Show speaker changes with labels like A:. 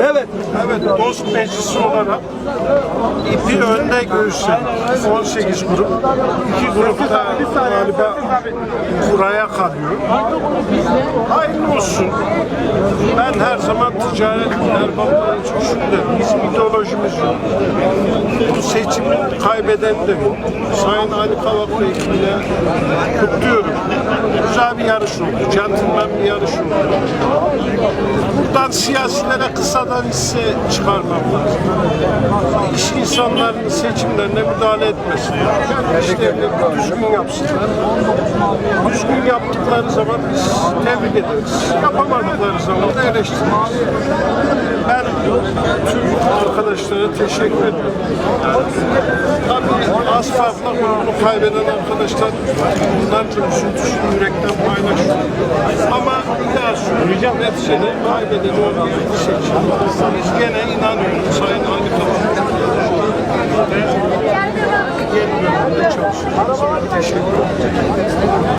A: Evet.
B: Evet, dost meclisi olarak ipi önde görüşen 18 grup, iki grup da galiba buraya kalıyor. Hayırlı olsun. Ben her zaman ticaret erbapları için şunu derim. Bizim ideolojimiz yok. Bu seçimin kaybedeni de yok. Sayın Ali Kavak Bey ekibine kutluyorum. Güzel bir yarış oldu. Centilmen bir yarış oldu. Buradan siyasilere kısadan hisse çıkarmam lazım. İş insanlarının seçimlerine müdahale etmesin. İşlerini düzgün yapsınlar. Düzgün yaptıkları zaman biz tebrik ederiz. Yapamadıkları zaman da eleştiririz. Ben tüm arkadaşlara teşekkür ediyorum. Tabii az farkla bunu kaybeden arkadaşlar bunlarca üzüntüsünü yürekten paylaşıyor. Ama söyleyeceğim. Neticede olmayan bir seçim. Biz gene inanıyoruz Sayın Ali Kavak. Ve yeni dönemde çalışıyoruz. Teşekkür ederim.